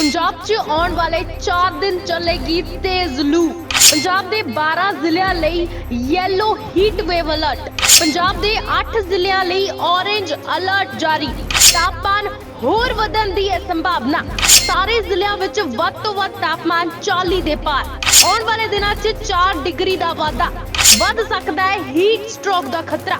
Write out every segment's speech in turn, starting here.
ਪੰਜਾਬ 'ਚ ਆਉਣ ਵਾਲੇ 4 ਦਿਨ ਚੱਲੇਗੀ ਤੇਜ਼ ਲੂ। ਪੰਜਾਬ ਦੇ 12 ਜ਼ਿਲ੍ਹਿਆਂ ਲਈ yellow heat wave alert Punjab ਦੇ 8 ਜ਼ਿਲ੍ਹਿਆਂ ਲਈ ਔਰੇਂਜ ਅਲਰਟ ਜਾਰੀ। ਤਾਪਮਾਨ ਹੋਰ ਵਧਣ ਦੀ ਹੈ ਸੰਭਾਵਨਾ। ਸਾਰੇ ਜ਼ਿਲ੍ਹਿਆਂ ਵਿੱਚ ਵੱਧ ਤੋਂ ਵੱਧ ਤਾਪਮਾਨ 40 ਦੇ ਪਾਰ। ਆਉਣ ਵਾਲੇ ਦਿਨਾਂ 'ਚ 4 ਡਿਗਰੀ ਦਾ ਵਾਧਾ। ਵੱਧ ਸਕਦਾ ਹੈ ਹੀਟ ਸਟ੍ਰੋਕ ਦਾ ਖਤਰਾ।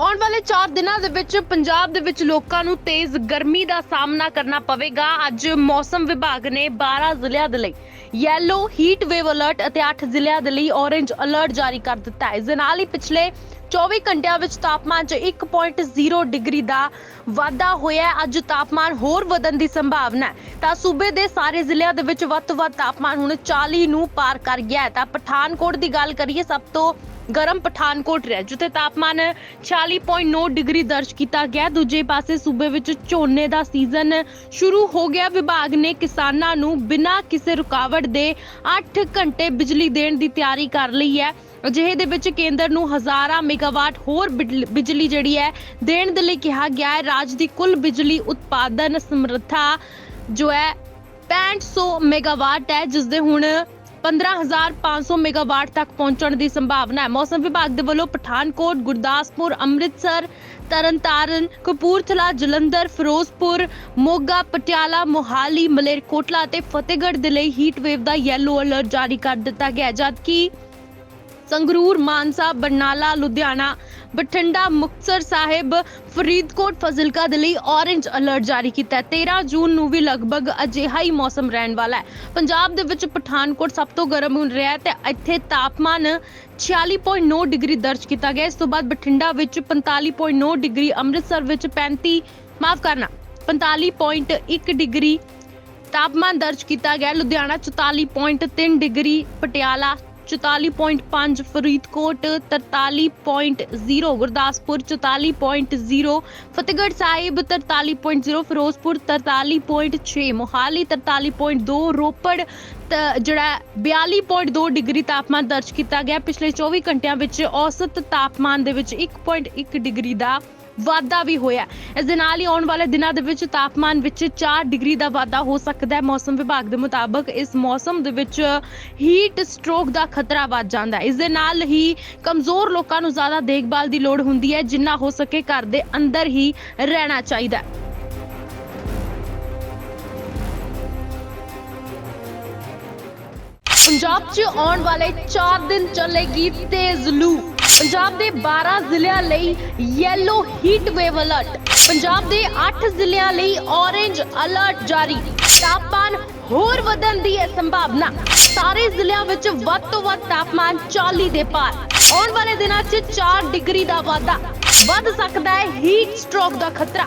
ਆਉਣ ਵਾਲੇ 4 ਦਿਨਾਂ ਦੇ ਵਿੱਚ ਪੰਜਾਬ ਦੇ ਵਿੱਚ ਲੋਕਾਂ ਨੂੰ ਤੇਜ਼ ਗਰਮੀ ਦਾ ਸਾਹਮਣਾ ਕਰਨਾ ਪਵੇਗਾ। ਅੱਜ ਮੌਸਮ ਵਿਭਾਗ ਨੇ 12 ਜ਼ਿਲ੍ਹਿਆਂ ਦੇ ਲਈ ਯੈਲੋ ਹੀਟ ਵੇਵ ਅਲਰਟ ਅਤੇ 8 ਜ਼ਿਲ੍ਹਿਆਂ ਦੇ ਲਈ ਔਰੇਂਜ ਅਲਰਟ ਜਾਰੀ ਕਰ ਦਿੱਤਾ ਹੈ। ਇਸ ਨਾਲ ਹੀ ਪਿਛਲੇ 24 ਘੰਟਿਆਂ ਵਿੱਚ ਤਾਪਮਾਨ 'ਚ 1.0 ਡਿਗਰੀ ਦਾ ਵਾਧਾ ਹੋਇਆ ਹੈ। ਅੱਜ ਤਾਪਮਾਨ ਹੋਰ ਵਧਣ ਦੀ ਸੰਭਾਵਨਾ ਹੈ। ਤਾਂ ਸੂਬੇ ਦੇ ਸਾਰੇ ਜ਼ਿਲ੍ਹਿਆਂ ਦੇ ਵਿੱਚ ਵੱਧ ਤੋਂ ਵੱਧ ਤਾਪਮਾਨ ਹੁਣ 40 ਨੂੰ ਪਾਰ ਕਰ ਗਿਆ ਹੈ। ਤਾਂ ਪਠਾਨਕੋਟ ਦੀ ਗੱਲ ਕਰੀਏ, ਸਭ ਤੋਂ ਗਰਮ ਪਠਾਨਕੋਟ ਰਿਹਾ ਜਿੱਥੇ ਤਾਪਮਾਨ 40.9 ਡਿਗਰੀ ਦਰਜ ਕੀਤਾ ਗਿਆ। ਦੂਜੇ ਪਾਸੇ ਸੂਬੇ ਵਿੱਚ ਝੋਨੇ ਦਾ ਸੀਜ਼ਨ ਸ਼ੁਰੂ ਹੋ ਗਿਆ। ਵਿਭਾਗ ਨੇ ਕਿਸਾਨਾਂ ਨੂੰ ਬਿਨਾਂ ਕਿਸੇ ਰੁਕਾਵਟ ਦੇ 8 ਘੰਟੇ ਬਿਜਲੀ ਦੇਣ ਦੀ ਤਿਆਰੀ ਕਰ ਲਈ ਹੈ। ਅਜਿਹੇ ਦੇ ਵਿੱਚ ਕੇਂਦਰ ਨੂੰ ਹਜ਼ਾਰਾਂ ਮੈਗਾਵਾਟ ਹੋਰ ਬਿਜਲੀ ਜਿਹੜੀ ਹੈ ਦੇਣ ਦੇ ਲਈ ਕਿਹਾ ਗਿਆ ਹੈ। ਰਾਜ ਦੀ ਕੁੱਲ ਬਿਜਲੀ ਉਤਪਾਦਨ ਸਮਰੱਥਾ ਜੋ ਹੈ 6500 ਮੈਗਾਵਾਟ ਹੈ ਜਿਸ ਦੇ ਹੁਣ 15500 ਮੈਗਾਵਾਟ ਤੱਕ ਪਹੁੰਚਣ ਦੀ ਸੰਭਾਵਨਾ ਹੈ। ਮੌਸਮ ਵਿਭਾਗ ਦੇ ਵੱਲੋਂ ਪਠਾਨਕੋਟ, ਗੁਰਦਾਸਪੁਰ, ਅੰਮ੍ਰਿਤਸਰ, ਤਰਨਤਾਰਨ, ਕਪੂਰਥਲਾ, ਜਲੰਧਰ, ਫਿਰੋਜ਼ਪੁਰ, ਮੋਗਾ, ਪਟਿਆਲਾ, ਮੋਹਾਲੀ, ਮਲੇਰਕੋਟਲਾ ਅਤੇ ਫਤਿਹਗੜ੍ਹ ਦੇ ਲਈ ਹੀਟ ਵੇਵ ਦਾ ਯੈਲੋ ਅਲਰਟ ਜਾਰੀ ਕਰ ਦਿੱਤਾ ਗਿਆ ਜਦਕਿ ਸੰਗਰੂਰ, ਮਾਨਸਾ, ਬਰਨਾਲਾ, ਲੁਧਿਆਣਾ ਬਠਿੰਡਾ ਮੁਕਤਸਰ ਸਾਹਿਬ ਫਰੀਦਕੋਟ ਫਜ਼ਿਲਕਾ ਦੇ ਲਈ ਔਰੇਂਜ ਅਲਰਟ ਜਾਰੀ ਕੀਤਾ ਹੈ। 13 ਜੂਨ ਨੂੰ ਵੀ ਲਗਭਗ ਅਜਿਹਾ ਹੀ ਮੌਸਮ ਰਹਿਣ ਵਾਲਾ ਹੈ। ਪੰਜਾਬ ਦੇ ਵਿੱਚ ਪਠਾਨਕੋਟ ਸਭ ਤੋਂ ਗਰਮ ਹੋ ਰਿਹਾ ਹੈ ਤੇ ਇੱਥੇ ਤਾਪਮਾਨ 46.9 ਡਿਗਰੀ ਦਰਜ ਕੀਤਾ ਗਿਆ ਇਸ ਤੋਂ ਬਾਅਦ ਬਠਿੰਡਾ ਵਿੱਚ 45.9 ਡਿਗਰੀ, ਅੰਮ੍ਰਿਤਸਰ ਵਿੱਚ 35 ਮਾਫ ਕਰਨਾ 45.1 ਡਿਗਰੀ ਤਾਪਮਾਨ ਦਰਜ ਕੀਤਾ ਗਿਆ ਲੁਧਿਆਣਾ 44.3 ਡਿਗਰੀ, ਪਟਿਆਲਾ 44.5 ਫਰੀਦਕੋਟ 43.0 ਗੁਰਦਾਸਪੁਰ 44.0 ਫਤਿਹਗੜ੍ਹ ਸਾਹਿਬ 43.0 ਫਿਰੋਜ਼ਪੁਰ 43.6 ਮੋਹਾਲੀ 43.2 ਰੋਪੜ, ਤ- ਜਿਹੜਾ ਹੈ 42.2 ਡਿਗਰੀ ਤਾਪਮਾਨ ਦਰਜ ਕੀਤਾ ਗਿਆ। ਪਿਛਲੇ 24 ਘੰਟਿਆਂ ਵਿੱਚ ਔਸਤ ਤਾਪਮਾਨ ਦੇ ਵਿੱਚ 1.1 ਡਿਗਰੀ ਦਾ ਵਾਧਾ ਵੀ ਹੋਇਆ ਇਸ ਦੇ ਨਾਲ ਹੀ ਆਉਣ ਵਾਲੇ ਦਿਨਾਂ ਦੇ ਵਿੱਚ ਤਾਪਮਾਨ ਵਿੱਚ 4 ਡਿਗਰੀ ਦਾ ਵਾਧਾ ਹੋ ਸਕਦਾ ਹੈ। ਮੌਸਮ ਵਿਭਾਗ ਦੇ ਮੁਤਾਬਕ ਇਸ ਮੌਸਮ ਦੇ ਵਿੱਚ ਹੀਟ ਸਟ੍ਰੋਕ ਦਾ ਖਤਰਾ ਵੱਧ ਜਾਂਦਾ ਹੈ। ਇਸ ਦੇ ਨਾਲ ਹੀ ਕਮਜ਼ੋਰ ਲੋਕਾਂ ਨੂੰ ਜ਼ਿਆਦਾ ਦੇਖਭਾਲ ਦੀ ਲੋੜ ਹੁੰਦੀ ਹੈ, ਜਿੰਨਾ ਹੋ ਸਕੇ ਘਰ ਦੇ ਅੰਦਰ ਹੀ ਰਹਿਣਾ ਚਾਹੀਦਾ ਹੈ। ਪੰਜਾਬ 'ਚ ਆਉਣ ਵਾਲੇ 4 ਦਿਨ ਚੱਲੇਗੀ ਤੇਜ਼ ਲੂ। ਪੰਜਾਬ ਦੇ 12 ਜ਼ਿਲ੍ਹਿਆਂ ਲਈ yellow heat wave alert Punjab ਦੇ 8 ਜ਼ਿਲ੍ਹਿਆਂ ਲਈ ਔਰੇਂਜ ਅਲਰਟ ਜਾਰੀ। ਤਾਪਮਾਨ ਹੋਰ ਵਧਣ ਦੀ ਹੈ ਸੰਭਾਵਨਾ। ਸਾਰੇ ਜ਼ਿਲ੍ਹਿਆਂ ਵਿੱਚ ਵੱਧ ਤੋਂ ਵੱਧ ਤਾਪਮਾਨ 40 ਦੇ ਪਾਰ। ਆਉਣ ਵਾਲੇ ਦਿਨਾਂ 'ਚ 4 ਡਿਗਰੀ ਦਾ ਵਾਧਾ। ਵੱਧ ਸਕਦਾ ਹੈ ਹੀਟ ਸਟ੍ਰੋਕ ਦਾ ਖਤਰਾ।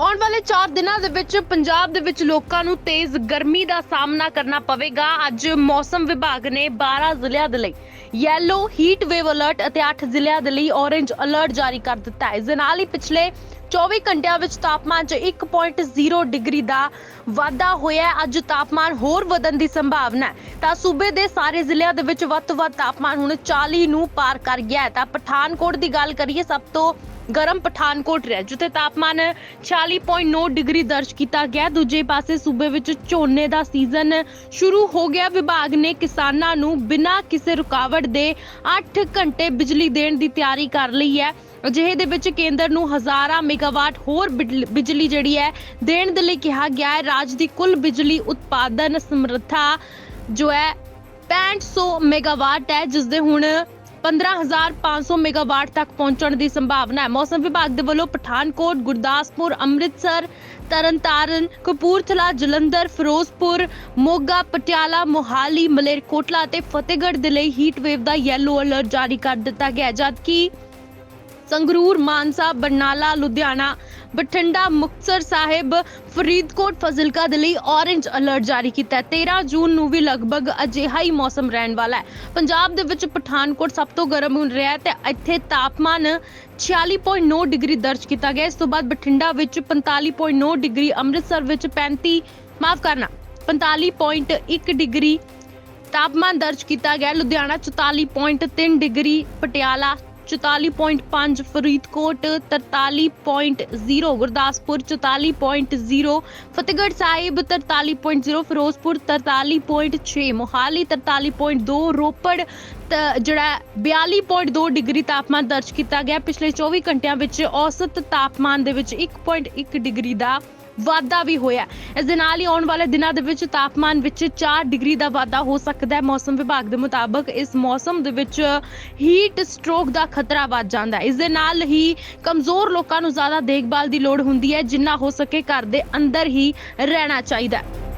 ਆਉਣ ਵਾਲੇ 4 ਦਿਨਾਂ ਦੇ ਵਿੱਚ ਪੰਜਾਬ ਦੇ ਵਿੱਚ ਲੋਕਾਂ ਨੂੰ ਤੇਜ਼ ਗਰਮੀ ਦਾ ਸਾਹਮਣਾ ਕਰਨਾ ਪਵੇਗਾ। ਅੱਜ ਮੌਸਮ ਵਿਭਾਗ ਨੇ 12 ਜ਼ਿਲ੍ਹਿਆਂ ਦੇ ਲਈ ਯੈਲੋ ਹੀਟ ਵੇਵ ਅਲਰਟ ਅਤੇ 8 ਜ਼ਿਲ੍ਹਿਆਂ ਦੇ ਲਈ ਔਰੇਂਜ ਅਲਰਟ ਜਾਰੀ ਕਰ ਦਿੱਤਾ ਹੈ। ਇਸ ਦੇ ਨਾਲ ਹੀ ਪਿਛਲੇ 24 ਘੰਟਿਆਂ ਵਿੱਚ ਤਾਪਮਾਨ 'ਚ 1.0 ਡਿਗਰੀ ਦਾ ਵਾਧਾ ਹੋਇਆ ਹੈ। ਅੱਜ ਤਾਪਮਾਨ ਹੋਰ ਵਧਣ ਦੀ ਸੰਭਾਵਨਾ ਹੈ। ਤਾਂ ਸੂਬੇ ਦੇ ਸਾਰੇ ਜ਼ਿਲ੍ਹਿਆਂ ਦੇ ਵਿੱਚ ਵੱਧ ਤੋਂ ਵੱਧ ਤਾਪਮਾਨ ਹੁਣ 40 ਨੂੰ ਪਾਰ ਕਰ ਗਿਆ ਹੈ। ਤਾਂ ਪਠਾਨਕੋਟ ਦੀ ਗੱਲ ਕਰੀਏ, ਸਭ ਤੋਂ ਗਰਮ ਪਠਾਨਕੋਟ ਰਿਹਾ ਜਿੱਥੇ ਤਾਪਮਾਨ 40.9 ਡਿਗਰੀ ਦਰਜ ਕੀਤਾ ਗਿਆ। ਦੂਜੇ ਪਾਸੇ ਸੂਬੇ ਵਿੱਚ ਝੋਨੇ ਦਾ ਸੀਜ਼ਨ ਸ਼ੁਰੂ ਹੋ ਗਿਆ। ਵਿਭਾਗ ਨੇ ਕਿਸਾਨਾਂ ਨੂੰ ਬਿਨਾਂ ਕਿਸੇ ਰੁਕਾਵਟ ਦੇ 8 ਘੰਟੇ ਬਿਜਲੀ ਦੇਣ ਦੀ ਤਿਆਰੀ ਕਰ ਲਈ ਹੈ। ਅਜਿਹੇ ਦੇ ਵਿੱਚ ਕੇਂਦਰ ਨੂੰ ਹਜ਼ਾਰਾਂ ਮੈਗਾਵਾਟ ਹੋਰ ਬਿਜਲ- ਬਿਜਲੀ ਜਿਹੜੀ ਹੈ ਦੇਣ ਦੇ ਲਈ ਕਿਹਾ ਗਿਆ ਹੈ। ਰਾਜ ਦੀ ਕੁੱਲ ਬਿਜਲੀ ਉਤਪਾਦਨ ਸਮਰੱਥਾ ਜੋ ਹੈ 6500 ਮੈਗਾਵਾਟ ਹੈ ਜਿਸ ਦੇ ਹੁਣ 15500 ਮੈਗਾਵਾਟ ਤੱਕ ਪਹੁੰਚਣ ਦੀ ਸੰਭਾਵਨਾ ਹੈ। ਮੌਸਮ ਵਿਭਾਗ ਦੇ ਵੱਲੋਂ ਪਠਾਨਕੋਟ, ਗੁਰਦਾਸਪੁਰ, ਅੰਮ੍ਰਿਤਸਰ, ਤਰਨਤਾਰਨ, ਕਪੂਰਥਲਾ, ਜਲੰਧਰ, ਫਿਰੋਜ਼ਪੁਰ, ਮੋਗਾ, ਪਟਿਆਲਾ, ਮੋਹਾਲੀ, ਮਲੇਰਕੋਟਲਾ ਅਤੇ ਫਤਿਹਗੜ੍ਹ ਦੇ ਲਈ ਹੀਟ ਵੇਵ ਦਾ ਯੈਲੋ ਅਲਰਟ ਜਾਰੀ ਕਰ ਦਿੱਤਾ ਗਿਆ ਜਦਕਿ ਸੰਗਰੂਰ, ਮਾਨਸਾ, ਬਰਨਾਲਾ, ਲੁਧਿਆਣਾ ਬਠਿੰਡਾ ਮੁਕਤਸਰ ਸਾਹਿਬ ਫਰੀਦਕੋਟ ਫਜ਼ਿਲਕਾ ਦੇ ਲਈ ਔਰੇਂਜ ਅਲਰਟ ਜਾਰੀ ਕੀਤਾ ਹੈ। 13 ਜੂਨ ਨੂੰ ਵੀ ਲਗਭਗ ਅਜਿਹਾ ਹੀ ਮੌਸਮ ਰਹਿਣ ਵਾਲਾ ਹੈ। ਪੰਜਾਬ ਦੇ ਵਿੱਚ ਪਠਾਨਕੋਟ ਸਭ ਤੋਂ ਗਰਮ ਹੋ ਰਿਹਾ ਹੈ। ਤੇ ਇੱਥੇ ਤਾਪਮਾਨ 46.9 ਡਿਗਰੀ ਦਰਜ ਕੀਤਾ ਗਿਆ। ਇਸ ਤੋਂ ਬਾਅਦ ਬਠਿੰਡਾ ਵਿੱਚ 45.9 ਡਿਗਰੀ, ਅੰਮ੍ਰਿਤਸਰ ਵਿੱਚ 35 ਮਾਫ ਕਰਨਾ 45.1 ਡਿਗਰੀ ਤਾਪਮਾਨ ਦਰਜ ਕੀਤਾ ਗਿਆ। ਲੁਧਿਆਣਾ 44.3 ਡਿਗਰੀ, ਪਟਿਆਲਾ 44.5 ਫਰੀਦਕੋਟ 43.0 ਗੁਰਦਾਸਪੁਰ 44.0 ਫਤਿਹਗੜ੍ਹ ਸਾਹਿਬ 43.0 ਫਿਰੋਜ਼ਪੁਰ 43.6 ਮੋਹਾਲੀ 43.2 ਰੋਪੜ, ਤ- ਜਿਹੜਾ 42.2 ਡਿਗਰੀ ਤਾਪਮਾਨ ਦਰਜ ਕੀਤਾ ਗਿਆ। ਪਿਛਲੇ 24 ਘੰਟਿਆਂ ਵਿੱਚ ਔਸਤ ਤਾਪਮਾਨ ਦੇ ਵਿੱਚ 1.1 ਡਿਗਰੀ ਦਾ ਵਾਧਾ ਵੀ ਹੋਇਆ ਇਸ ਦੇ ਨਾਲ ਹੀ ਆਉਣ ਵਾਲੇ ਦਿਨਾਂ ਦੇ ਵਿੱਚ ਤਾਪਮਾਨ ਵਿੱਚ 4 ਡਿਗਰੀ ਦਾ ਵਾਧਾ ਹੋ ਸਕਦਾ ਹੈ। ਮੌਸਮ ਵਿਭਾਗ ਦੇ ਮੁਤਾਬਕ ਇਸ ਮੌਸਮ ਦੇ ਵਿੱਚ ਹੀਟ ਸਟ੍ਰੋਕ ਦਾ ਖਤਰਾ ਵੱਧ ਜਾਂਦਾ ਹੈ। ਇਸ ਦੇ ਨਾਲ ਹੀ ਕਮਜ਼ੋਰ ਲੋਕਾਂ ਨੂੰ ਜ਼ਿਆਦਾ ਦੇਖਭਾਲ ਦੀ ਲੋੜ ਹੁੰਦੀ ਹੈ। ਜਿੰਨਾ ਹੋ ਸਕੇ ਘਰ ਦੇ ਅੰਦਰ ਹੀ ਰਹਿਣਾ ਚਾਹੀਦਾ ਹੈ।